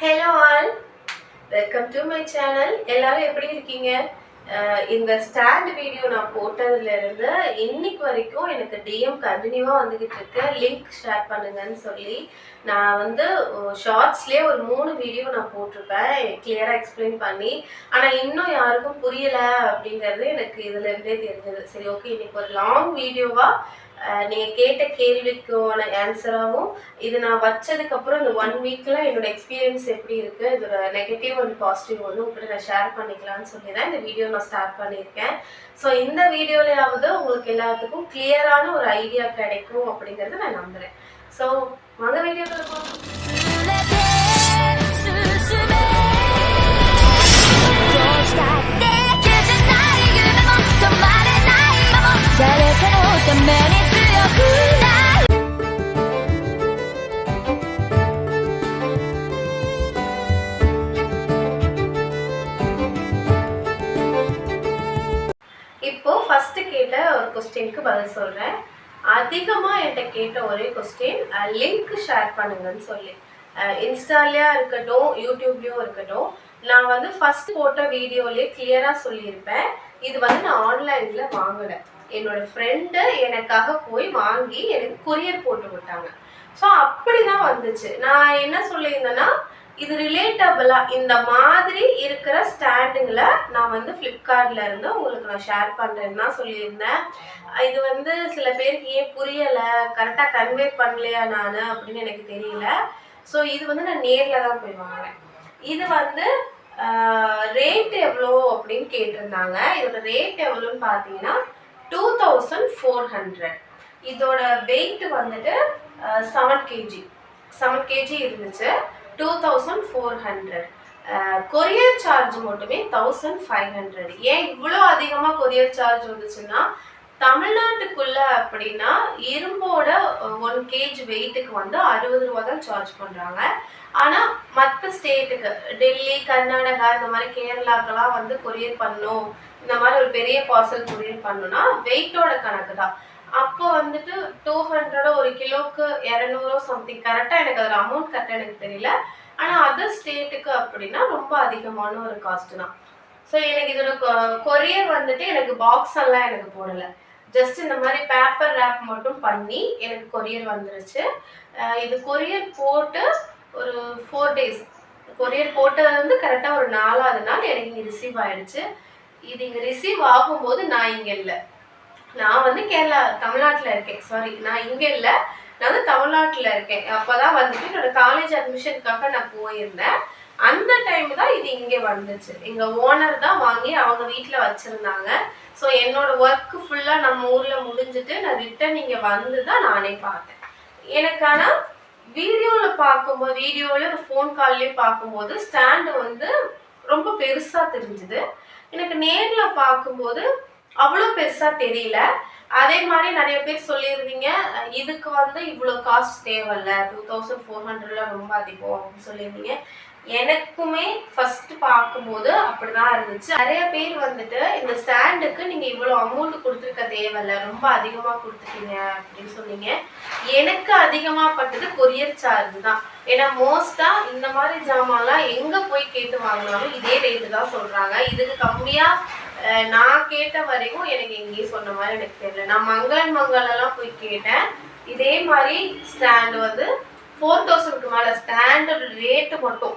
Hello all welcome to my channel எல்லாரும் எப்படி இருக்கீங்க? இந்த ஸ்டாண்ட் வீடியோ நான் போட்டதுலேருந்து இன்னைக்கு வரைக்கும் எனக்கு டிஎம் கண்டினியூவாக வந்துக்கிட்டு இருக்கு. லிங்க் ஷேர் பண்ணுங்கன்னு சொல்லி நான் வந்து ஷார்ட்ஸ்லேயே ஒரு மூணு வீடியோ நான் போட்டிருப்பேன். கிளியராக எக்ஸ்பிளைன் பண்ணி ஆனால் இன்னும் யாருக்கும் புரியலை அப்படிங்கிறது எனக்கு இதுலேருந்தே தெரிஞ்சது. சரி ஓகே இன்னைக்கு ஒரு லாங் வீடியோவாக நீங்கள் கேட்ட கேள்விக்கான ஆன்சராகவும் இது நான் வச்சதுக்கப்புறம் இந்த ஒன் வீக்கில் என்னோட எக்ஸ்பீரியன்ஸ் எப்படி இருக்குது இதோட நெகட்டிவ் அண்ட் பாசிட்டிவ் வந்து உங்கள்கிட்ட நான் ஷேர் பண்ணிக்கலாம்னு சொல்லி தான் இந்த வீடியோ நான் ஸ்டார்ட் பண்ணியிருக்கேன். ஸோ இந்த வீடியோலையாவது உங்களுக்கு எல்லாத்துக்கும் கிளியரான ஒரு ஐடியா கிடைக்கும் அப்படிங்கிறத நான் நம்புகிறேன் ஸோ வாங்க வீடியோக்குள்ள இப்போ ஃபர்ஸ்ட் கேட்ட ஒரு கொஸ்டினுக்கு பதில் சொல்றேன். அதிகமா என்கிட்ட கேட்ட ஒரே கொஸ்டின் லிங்க் ஷேர் பண்ணுங்கன்னு சொல்லி. இன்ஸ்டாலேயா இருக்கட்டும் யூடியூப்லயும் இருக்கட்டும் நான் வந்து ஃபர்ஸ்ட் போட்ட வீடியோலயே கிளியரா சொல்லியிருப்பேன். இது வந்து நான் ஆன்லைன்ல வாங்கினேன். என்னோட ஃப்ரெண்டு எனக்காக போய் வாங்கி எனக்கு கொரியர் போட்டு விட்டாங்க. ஸோ அப்படிதான் வந்துச்சு. நான் என்ன சொல்லியிருந்தேன்னா இது ரிலேட்டபிளா இந்த மாதிரி இருக்கிற ஸ்டாண்டுங்களை நான் வந்து ஃப்ளிப்கார்ட்ல இருந்து உங்களுக்கு நான் ஷேர் பண்ணுறேன்னு தான் சொல்லியிருந்தேன். இது வந்து சில பேருக்கு ஏன் புரியல கரெக்டா கன்வே பண்ணலையா நான் அப்படின்னு எனக்கு தெரியல. ஸோ இது வந்து நான் நேர்ல தான் போய் வாங்குறேன். இது வந்து ரேட் எவ்வளோ அப்படின்னு கேட்டிருந்தாங்க. இதோட ரேட் எவ்வளோன்னு பார்த்தீங்கன்னா டூ தௌசண்ட் ஃபோர் ஹண்ட்ரட் இதோட வெயிட் வந்துட்டு செவன் கேஜி செவன் கேஜி இருந்துச்சு. Two thousand four hundred courier charge மட்டுமே தௌசண்ட் ஃபைவ் ஹண்ட்ரட் ஏன் இவ்வளோ அதிகமாக கொரியர் சார்ஜ் வந்துச்சுன்னா தமிழ்நாட்டுக்குள்ள அப்படின்னா இரும்போட ஒன் கேஜ் வெயிட்டுக்கு வந்து அறுபது ரூபா தான் சார்ஜ் பண்ணுறாங்க ஆனால் மற்ற ஸ்டேட்டுக்கு டெல்லி கர்நாடகா இந்த மாதிரி கேரளாக்கெல்லாம் வந்து கொரியர் பண்ணும் இந்த மாதிரி ஒரு பெரிய பார்சல் கொரியர் பண்ணணும்னா வெயிட்டோட கணக்கு தான். அப்போ வந்துட்டு டூ ஹண்ட்ரடோ ஒரு கிலோக்கு இரநூறோ சம்திங் கரெக்டாக எனக்கு அதில் அமௌண்ட் கரெக்டாக எனக்கு தெரியல. ஆனால் அதர் ஸ்டேட்டுக்கு அப்படின்னா ரொம்ப அதிகமான ஒரு காஸ்ட் தான். ஸோ எனக்கு இதோட கொரியர் வந்துட்டு எனக்கு பாக்ஸ் எல்லாம் எனக்கு போடலை. ஜஸ்ட் இந்த மாதிரி பேப்பர் ரேப் மட்டும் பண்ணி எனக்கு கொரியர் வந்துருச்சு. இது கொரியர் போட்டு ஒரு ஃபோர் டேஸ் கொரியர் போட்டது வந்து கரெக்டாக ஒரு நாலாவது நாள் எனக்கு இங்கே ரிசீவ் ஆயிடுச்சு. இது இங்கே ரிசீவ் ஆகும்போது நான் இங்கே இல்லை. நான் வந்து கேரளா தமிழ்நாட்டில் இருக்கேன். சாரி நான் இங்கே இல்லை. நான் வந்து தமிழ்நாட்டில் இருக்கேன். அப்போ தான் வந்துட்டு என்னோட காலேஜ் அட்மிஷனுக்காக நான் போயிருந்தேன். அந்த டைம் தான் இது இங்கே வந்துச்சு. எங்கள் ஓனர் தான் வாங்கி அவங்க வீட்டில் வச்சுருந்தாங்க. ஸோ என்னோட ஒர்க் ஃபுல்லாக நம்ம ஊரில் முடிஞ்சுட்டு நான் ரிட்டன் இங்கே வந்து தான் நானே பார்த்தேன். எனக்கு ஆனால் வீடியோவில் பார்க்கும்போது வீடியோவில் ஃபோன் கால்லேயும் பார்க்கும்போது ஸ்டாண்டு வந்து ரொம்ப பெருசாக தெரிஞ்சுது. எனக்கு நேரில் பார்க்கும்போது அவ்வளோ பெருசாக தெரியல. அதே மாதிரி நிறைய பேர் சொல்லியிருந்தீங்க இதுக்கு வந்து இவ்வளோ காஸ்ட் தேவையில்ல. டூ தௌசண்ட் ஃபோர் ஹண்ட்ரட்ல ரொம்ப அதிகம் அப்படின்னு சொல்லியிருந்தீங்க. எனக்குமே ஃபர்ஸ்ட் பார்க்கும்போது அப்படிதான் இருந்துச்சு. நிறைய பேர் வந்துட்டு இந்த ஸ்டாண்டுக்கு நீங்கள் இவ்வளோ அமௌண்ட் கொடுத்துருக்க தேவையில்ல ரொம்ப அதிகமாக கொடுத்துட்டீங்க அப்படின்னு சொன்னீங்க. எனக்கு அதிகமாக பட்டது கொரியர் சார்ஜ் தான். ஏன்னா மோஸ்ட்டாக இந்த மாதிரி ஜாமான்லாம் எங்கே போய் கேட்டு வாங்கினாலும் இதே ரேட்டு தான் சொல்கிறாங்க இதுக்கு கம்மியாக நான் கேட்ட வரைக்கும் எனக்கு எங்கேயும் சொன்ன மாதிரி எனக்கு தெரியல. நான் மங்களன் மங்களெல்லாம் போய் கேட்டேன். இதே மாதிரி ஸ்டாண்ட் வந்து ஃபோர் தௌசண்ட்க்கு மேலே ஸ்டாண்டர்ட் ரேட்டு மட்டும்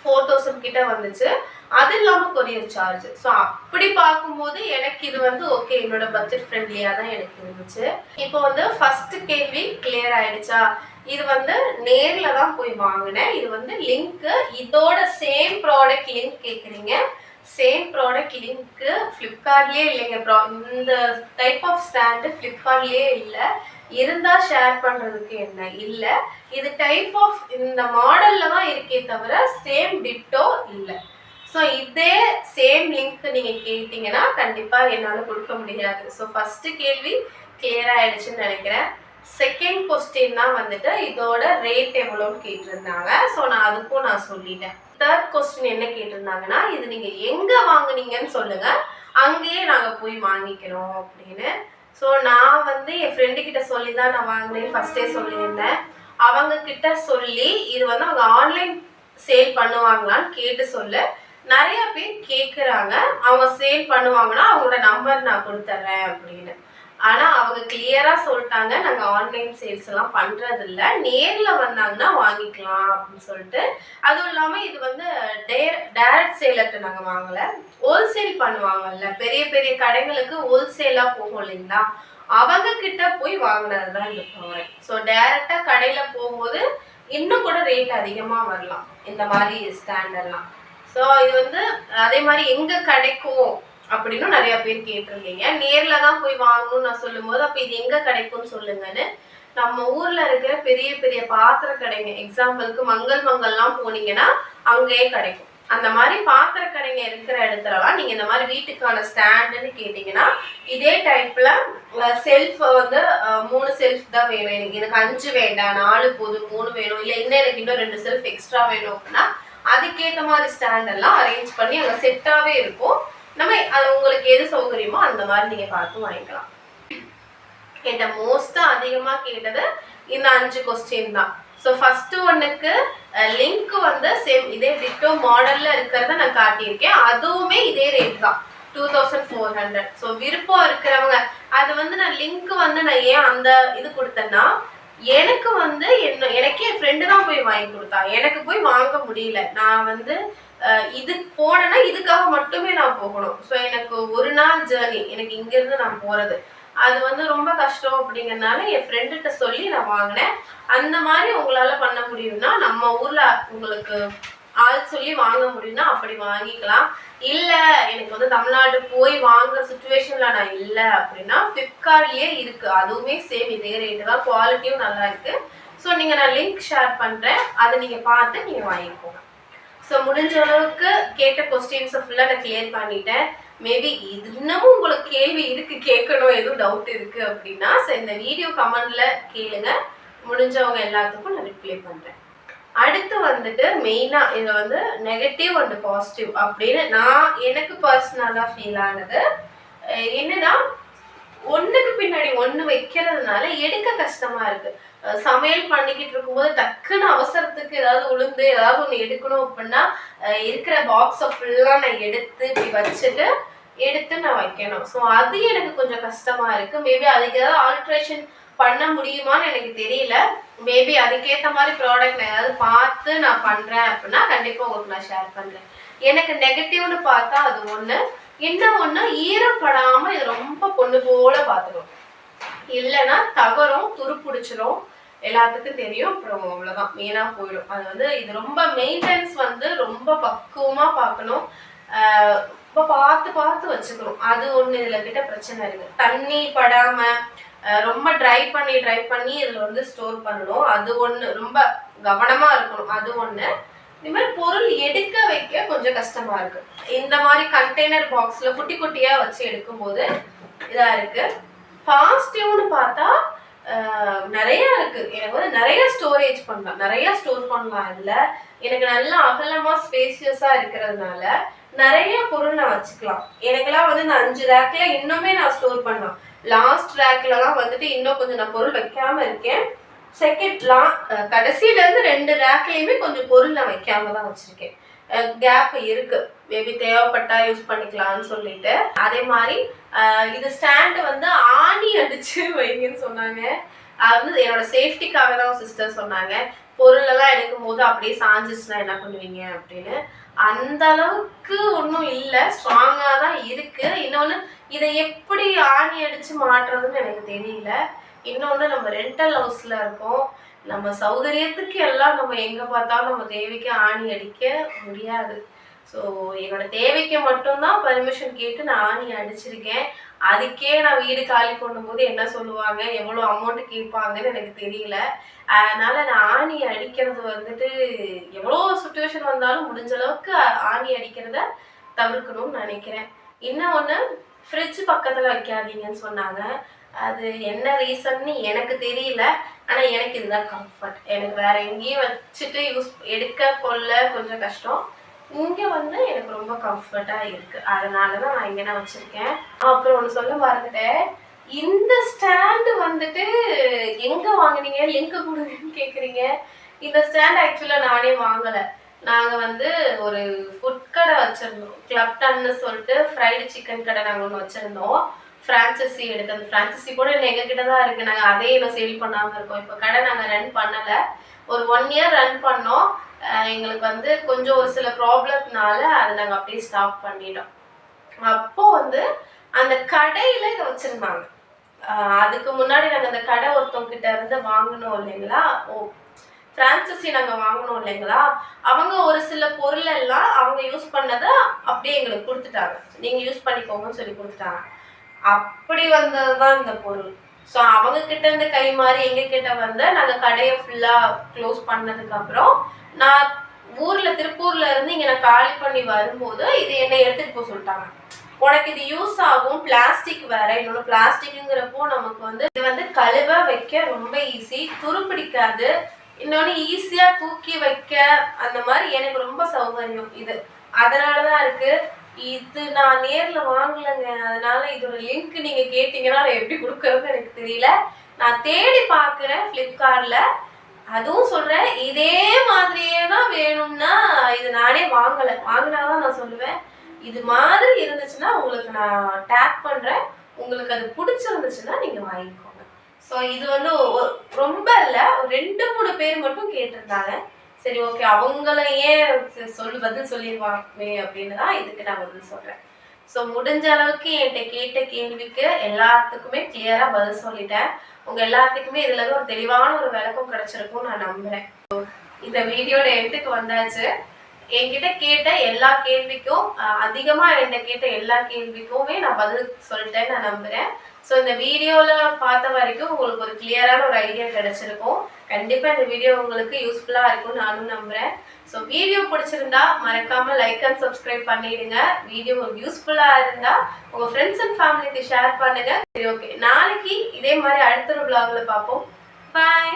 ஃபோர் தௌசண்ட் கிட்ட வந்துச்சு. அது இல்லாமல் கொரியர் சார்ஜ் ஸோ அப்படி பார்க்கும்போது எனக்கு இது வந்து ஓகே என்னோட பட்ஜெட் ஃப்ரெண்ட்லியாக தான் எனக்கு இருந்துச்சு. இப்போ வந்து ஃபர்ஸ்ட் கேள்வி கிளியர் ஆயிடுச்சா? இது வந்து நேரில் தான் போய் வாங்கினேன். இது வந்து லிங்க்கு இதோட சேம் ப்ராடக்ட் லிங்க் கேட்குறீங்க சேம் ப்ராடக்ட் லிங்க்கு ஃப்ளிப்கார்ட்லேயே இல்லைங்க. ப்ரா இந்த டைப் ஆஃப் ஸ்டாண்டு ஃப்ளிப்கார்ட்லேயே இல்லை. இருந்தால் ஷேர் பண்ணுறதுக்கு என்ன? இல்லை. இது டைப் ஆஃப் இந்த மாடலில் தான் இருக்கே தவிர சேம் டிட்டோ இல்லை. ஸோ இதே சேம் லிங்க் நீங்கள் கேட்டிங்கன்னா கண்டிப்பாக என்னால் கொடுக்க முடியாது. ஸோ ஃபஸ்ட்டு கேள்வி கிளியர் ஆகிடுச்சுன்னு நினைக்கிறேன். செகண்ட் கொஸ்டின் தான் வந்துட்டு இதோட ரேட் எவ்வளோன்னு கேட்டிருந்தாங்க. ஸோ நான் அதுக்கும் நான் சொல்லிட்டேன். தேர்ட் கொஸ்டின் என்ன கேட்டிருந்தாங்கன்னா இது நீங்கள் எங்கே வாங்குனீங்கன்னு சொல்லுங்கள் அங்கேயே நாங்கள் போய் வாங்கிக்கிறோம் அப்படின்னு. ஸோ நான் வந்து என் ஃப்ரெண்டு கிட்ட சொல்லி தான் நான் வாங்கினேன் ஃபஸ்ட்டே சொல்லியிருந்தேன். அவங்க கிட்ட சொல்லி இது வந்து அவங்க ஆன்லைன் சேல் பண்ணுவாங்களான்னு கேட்டு சொல்லு. நிறைய பேர் கேட்குறாங்க அவங்க சேல் பண்ணுவாங்கன்னா அவங்களோட நம்பர் நான் கொடுத்துட்றேன் அப்படின்னு. ஆனால் அவங்க கிளியராக சொல்லிட்டாங்க. நாங்கள் ஆன்லைன் சேல்ஸ் எல்லாம் பண்ணுறதில்ல நேரில் வந்தாங்கன்னா வாங்கிக்கலாம் அப்படின்னு சொல்லிட்டு. அதுவும் இல்லாமல் இது வந்து டே டைரக்ட் சேலர்கிட்ட நாங்கள் வாங்கலை. ஹோல்சேல் பண்ணுவாங்கல்ல. பெரிய பெரிய கடைகளுக்கு ஹோல்சேலாக போகும் இல்லைங்களா? அவங்க கிட்ட போய் வாங்கினது தான் இந்த ப்ராடக்ட் ஸோ டைரெக்டாக கடையில் போகும்போது இன்னும் கூட ரேட் அதிகமாக வரலாம். இந்த மாதிரி ஸ்டாண்டர்ட்லாம் ஸோ இது வந்து அதே மாதிரி எங்கே கிடைக்கும் அப்படின்னு நிறைய பேர் கேட்டிருந்தீங்க நேரில் தான் போய் வாங்கணும்னு நான் சொல்லும்போது அப்போ இது எங்கே கிடைக்கும்னு சொல்லுங்கன்னு. நம்ம ஊர்ல இருக்கிற பெரிய பெரிய பாத்திர கடைங்க எக்ஸாம்பிளுக்கு மங்கள் மங்கள்லாம் போனீங்கன்னா அங்கேயே கிடைக்கும். அந்த மாதிரி பாத்திர கடைங்க இருக்கிற இடத்துலலாம் நீங்க இந்த மாதிரி வீட்டுக்கான ஸ்டாண்டுன்னு கேட்டிங்கன்னா இதே டைப்ல செல்ஃப் வந்து மூணு செல்ஃப் தான் வேணும். எனக்கு எனக்கு அஞ்சு வேண்டாம் நாலு போதும் மூணு வேணும் இல்லை இன்னும் எனக்கு இன்னும் ரெண்டு செல்ஃப் எக்ஸ்ட்ரா வேணும் அப்படின்னா அதுக்கேற்ற மாதிரி ஸ்டாண்ட் எல்லாம் அரேஞ்ச் பண்ணி அங்கே செட்டாகவே இருக்கும். உங்களுக்கு எது சௌகரியமோ அந்த மாதிரி நீங்கள் பார்த்து வாங்கிக்கலாம். என்கிட்ட மோஸ்ட்டாக அதிகமாக கேட்டது இந்த அஞ்சு கொஸ்டின் தான். ஸோ ஃபஸ்ட்டு ஒன்றுக்கு லிங்க் வந்து சேம் இதே டிட்டோ மாடலில் இருக்கிறத நான் காட்டியிருக்கேன். அதுவுமே இதே ரேட் தான். Two thousand four hundred so விருப்பம் இருக்கிறவங்க அது வந்து நான் லிங்க் வந்து நான் ஏன் அந்த இது கொடுத்தேன்னா எனக்கு வந்து என்ன எனக்கே என் ஃப்ரெண்டு தான் போய் வாங்கி கொடுத்தா. எனக்கு போய் வாங்க முடியல. நான் வந்து இது போனேன்னா இதுக்காக மட்டுமே நான் போகணும். ஸோ எனக்கு ஒரு நாள் ஜேர்னி எனக்கு இங்கேருந்து நான் போகிறது அது வந்து ரொம்ப கஷ்டம் அப்படிங்கறனால என் ஃப்ரெண்டுகிட்ட சொல்லி நான் வாங்கினேன். அந்த மாதிரி உங்களால் பண்ண முடியும்னா நம்ம ஊரில் உங்களுக்கு ஆள் சொல்லி வாங்க முடியும்னா அப்படி வாங்கிக்கலாம். இல்லை எனக்கு வந்து தமிழ்நாடு போய் வாங்குற சுச்சுவேஷன்ல நான் இல்லை அப்படின்னா ஃப்ளிப்கார்ட்லயே இருக்கு. அதுவுமே சேம் இதே ரேட்டு தான். குவாலிட்டியும் நல்லா இருக்கு. ஸோ நீங்க நான் லிங்க் ஷேர் பண்றேன். அதை நீங்க பார்த்து நீங்க வாங்கிக்கோங்க. ஸோ முடிஞ்ச அளவுக்கு கேட்ட கொஸ்டின்ஸை ஃபுல்லாக நான் கிளியர் பண்ணிட்டேன். மேபி இது இன்னமும் உங்களுக்கு கேள்வி இருக்கு கேட்கணும் எதுவும் டவுட் இருக்கு அப்படின்னா ஸோ இந்த வீடியோ கமெண்ட்ல கேளுங்க. முடிஞ்சவங்க எல்லாத்துக்கும் நான் ரிப்ளை பண்றேன். அடுத்து வந்துட்டு மெயினாக இதில் வந்து நெகட்டிவ் அண்ட் பாசிட்டிவ் அப்படின்னு நான் எனக்கு பர்சனலாக ஃபீல் ஆனது என்னன்னா ஒண்ணுக்கு பின்னாடி ஒண்ணு வைக்கிறதுனால எடுக்க கஷ்டமா இருக்கு. சமையல் பண்ணிக்கிட்டு இருக்கும்போது டக்குன்னு அவசரத்துக்கு ஏதாவது உளுந்து ஏதாவது ஒண்ணு எடுக்கணும் அப்படின்னா இருக்கிற பாக்ஸை ஃபுல்லா நான் எடுத்து இப்படி வச்சுட்டு எடுத்து நான் வைக்கணும். ஸோ அது எனக்கு கொஞ்சம் கஷ்டமா இருக்கு. மேபி அதுக்கு ஏதாவது ஆல்ட்ரேஷன் பண்ண முடியுமான்னு எனக்கு தெரியல. மேபி அதுக்கேற்ற மாதிரி ப்ராடக்ட் நான் ஏதாவது பார்த்து நான் பண்ணுறேன் அப்படின்னா கண்டிப்பாக உங்களுக்கு நான் ஷேர் பண்ணுறேன் எனக்கு நெகட்டிவ்னு பார்த்தா அது ஒன்று என்ன ஒண்ணு? ஈரப்படாம இது ரொம்ப பொண்ணு போல பாத்துக்கணும். இல்லைன்னா தகரம் துருப்பிடிச்சிரும். எல்லாத்துக்கும் தெரியும். அப்புறம் அவ்வளவுதான். மெயினாக போயிடும். அது வந்து இது ரொம்ப மெயின்டெனன்ஸ் வந்து ரொம்ப பக்குவமா பார்க்கணும் ஆஹ் ரொம்ப பார்த்து பார்த்து வச்சுக்கணும். அது ஒன்று இதில் கிட்ட பிரச்சனை இருக்கு தண்ணி படாம ரொம்ப ட்ரை பண்ணி ட்ரை பண்ணி இதில் வந்து ஸ்டோர் பண்ணணும். அது ஒன்று ரொம்ப கவனமா இருக்கணும். அது ஒன்று இந்த மாதிரி பொருள் எடுக்க வைக்க கொஞ்சம் கஷ்டமா இருக்கு. இந்த மாதிரி கண்டெய்னர் பாக்ஸ்ல குட்டி குட்டியா வச்சு எடுக்கும்போது இதா இருக்கு. பாசிட்டிவ்னு பார்த்தா நிறைய இருக்கு. எனக்கு வந்து நிறைய ஸ்டோரேஜ் பண்ணலாம். நிறைய ஸ்டோர் பண்ணலாம் இதுல. எனக்கு நல்லா அகலமா ஸ்பேசியஸா இருக்கிறதுனால நிறைய பொருள் நான் வச்சுக்கலாம். எனக்கெல்லாம் வந்து இந்த அஞ்சு ரேக்ல இன்னுமே நான் ஸ்டோர் பண்ணலாம். லாஸ்ட் ரேக்லலாம் வந்துட்டு இன்னும் கொஞ்சம் நான் பொருள் வைக்காம இருக்கேன். Uh, செகண்ட் லா ரெண்டு ரேக்லேயுமே கொஞ்சம் பொருள் நான் வைக்காம தான் வச்சிருக்கேன். Uh, கேப் இருக்கு. மேபி தேவைப்பட்டா யூஸ் பண்ணிக்கலாம்னு சொல்லிட்டு. அதே மாதிரி uh, இது ஸ்டாண்டு வந்து ஆணி அடிச்சு வைங்கன்னு சொன்னாங்க. அது வந்து என்னோட சேஃப்டிக்காக தான் சிஸ்டர் சொன்னாங்க. பொருளெல்லாம் எடுக்கும் போது அப்படியே சாஞ்சிச்சுன்னா என்ன பண்ணுவீங்க அப்படின்னு. அந்த அளவுக்கு ஒன்றும் இல்லை. ஸ்ட்ராங்காக தான் இருக்கு. இன்னொன்று இதை எப்படி ஆணி அடிச்சு மாட்டுறதுன்னு எனக்கு தெரியல. இன்னொன்று நம்ம ரெண்டல் ஹவுஸில் இருக்கோம். நம்ம சௌகரியத்துக்கு எல்லாம் நம்ம எங்கே பார்த்தாலும் நம்ம தேவைக்கு ஆணி அடிக்க முடியாது. ஸோ என்னோட தேவைக்கு மட்டும்தான் பர்மிஷன் கேட்டு நான் ஆணி அடிச்சிருக்கேன். அதுக்கே நான் வீடு காலி பண்ணும்போது என்ன சொல்லுவாங்க? எவ்வளோ அமௌண்ட் கேட்பாங்கன்னு எனக்கு தெரியல. அதனால நான் ஆணி அடிக்கிறது வந்துட்டு எவ்வளோ சுச்சுவேஷன் வந்தாலும் முடிஞ்ச அளவுக்கு ஆணி அடிக்கிறத தவிர்க்கணும்னு நினைக்கிறேன். இன்னும் ஒன்று ஃப்ரிட்ஜ் பக்கத்தில் வைக்காதீங்கன்னு சொன்னாங்க. அது என்ன ரீசன்னு எனக்கு தெரியல. ஆனால் எனக்கு இதுதான் கம்ஃபர்ட் எனக்கு வேற எங்கேயும் வச்சுட்டு யூஸ் எடுக்க கொள்ள கொஞ்சம் கஷ்டம். இங்கே வந்து எனக்கு ரொம்ப கம்ஃபர்ட்டாக இருக்கு. அதனால தான் நான் இங்கே நான் வச்சுருக்கேன். அப்புறம் ஒன்று சொல்ல மறந்துட்டேன். இந்த ஸ்டாண்டு வந்துட்டு எங்கே வாங்குனீங்க? லிங்க் கொடுங்கன்னு கேட்குறீங்க இந்த ஸ்டாண்ட் ஆக்சுவலாக நானே வாங்கலை. நாங்கள் வந்து ஒரு ஃபுட் கடை வச்சுருந்தோம். கிளப் டன்னு சொல்லிட்டு ஃப்ரைடு சிக்கன் கடை நாங்கள் ஒன்று வச்சுருந்தோம். ஃப்ரான்ச்சைசி எடுத்து அந்த ஃப்ரான்ச்சைசி கூட இன்னும் எங்ககிட்ட தான் இருக்குது நாங்கள் அதே இன்னும் சேல் பண்ணாமல் இருக்கோம். இப்போ கடை நாங்கள் ரன் பண்ணலை. ஒரு ஒன் இயர் ரன் பண்ணோம். எங்களுக்கு வந்து கொஞ்சம் ஒரு சில ப்ராப்ளம்னால அதை நாங்கள் அப்படியே ஸ்டாப் பண்ணிட்டோம். அப்போ வந்து அந்த கடையில் இதை வச்சுருந்தாங்க. அதுக்கு முன்னாடி நாங்கள் அந்த கடை ஒருத்தவங்கிட்ட இருந்து வாங்கினோம் இல்லைங்களா? ஓ ஃப்ரான்சைசி நாங்கள் வாங்கினோம் இல்லைங்களா? அவங்க ஒரு சில பொருள் எல்லாம் அவங்க யூஸ் பண்ணதை அப்படியே எங்களுக்கு கொடுத்துட்டாங்க. நீங்கள் யூஸ் பண்ணிக்கோங்கன்னு சொல்லி கொடுத்துட்டாங்க. அப்படி வந்தது தான் இந்த பொருள். ஸோ அவங்க கிட்ட இருந்து கை மாறி எங்க கிட்ட வந்து நாங்கள் கடையை ஃபுல்லாக க்ளோஸ் பண்ணதுக்கு அப்புறம் நான் ஊர்ல திருப்பூர்ல இருந்து இங்க நான் காலி பண்ணி வரும்போது இது என்னை எடுத்துட்டு போக சொல்லிட்டாங்க. உனக்கு இது யூஸ் ஆகும் பிளாஸ்டிக் வேற இன்னொன்று பிளாஸ்டிக்குங்கிறப்போ நமக்கு வந்து இது வந்து கழுவ வைக்க ரொம்ப ஈஸி துருப்பிடிக்காது. இன்னொன்று ஈஸியாக தூக்கி வைக்க அந்த மாதிரி எனக்கு ரொம்ப சௌகரியம். இது அதனால தான் இருக்குது இது நான் நேரில் வாங்கலைங்க. அதனால இதோட லிங்க் நீங்கள் கேட்டீங்கன்னா நான் எப்படி கொடுக்கறதுன்னு எனக்கு தெரியல. நான் தேடி பார்க்குறேன் ஃப்ளிப்கார்ட்டில் அதுவும் சொல்கிறேன் இதே மாதிரியே தான் வேணும்னா இது நானே வாங்கலை. வாங்கினாதான் நான் சொல்லுவேன். இது மாதிரி இருந்துச்சுன்னா உங்களுக்கு நான் டேக் பண்ணுறேன் உங்களுக்கு அது பிடிச்சிருந்துச்சுன்னா நீங்கள் வாங்கிக்கோங்க. ஸோ இது வந்து ரொம்ப இல்லை ஒரு ரெண்டு மூணு பேர் மட்டும் கேட்டிருந்தாங்க. சரி ஓகே அவங்களையே சொல்லு பதில் சொல்லிடுவாங்க அப்படின்னு தான் இதுக்கு நான் பதில் சொல்கிறேன் ஸோ முடிஞ்ச அளவுக்கு என்கிட்ட கேட்ட கேள்விக்கு எல்லாத்துக்குமே கிளியராக பதில் சொல்லிட்டேன். உங்கள் எல்லாத்துக்குமே இதில் ஒரு தெளிவான ஒரு விளக்கம் கிடைச்சிருக்கும் நான் நம்புகிறேன் இந்த வீடியோட எட்டுக்கு வந்தாச்சு. என்கிட்ட கேட்ட எல்லா கேள்விக்கும் அதிகமாக என்கிட்ட கேட்ட எல்லா கேள்விக்குமே நான் பதில் சொல்லிட்டேன்னு நான் நம்புகிறேன் ஸோ இந்த வீடியோவில் பார்த்த வரைக்கும் உங்களுக்கு ஒரு கிளியரான ஒரு ஐடியா கிடைச்சிருக்கும். கண்டிப்பாக இந்த வீடியோ உங்களுக்கு யூஸ்ஃபுல்லாக இருக்கும் நானும் நம்புகிறேன் ஸோ வீடியோ பிடிச்சிருந்தா மறக்காமல் லைக் அண்ட் சப்ஸ்கிரைப் பண்ணிடுங்க. வீடியோ உங்களுக்கு யூஸ்ஃபுல்லாக இருந்தால் உங்கள் ஃப்ரெண்ட்ஸ் அண்ட் ஃபேமிலிக்கு ஷேர் பண்ணுங்கள் சரி ஓகே நாளைக்கு இதே மாதிரி அடுத்த ஒரு vlogல பார்ப்போம். பாய்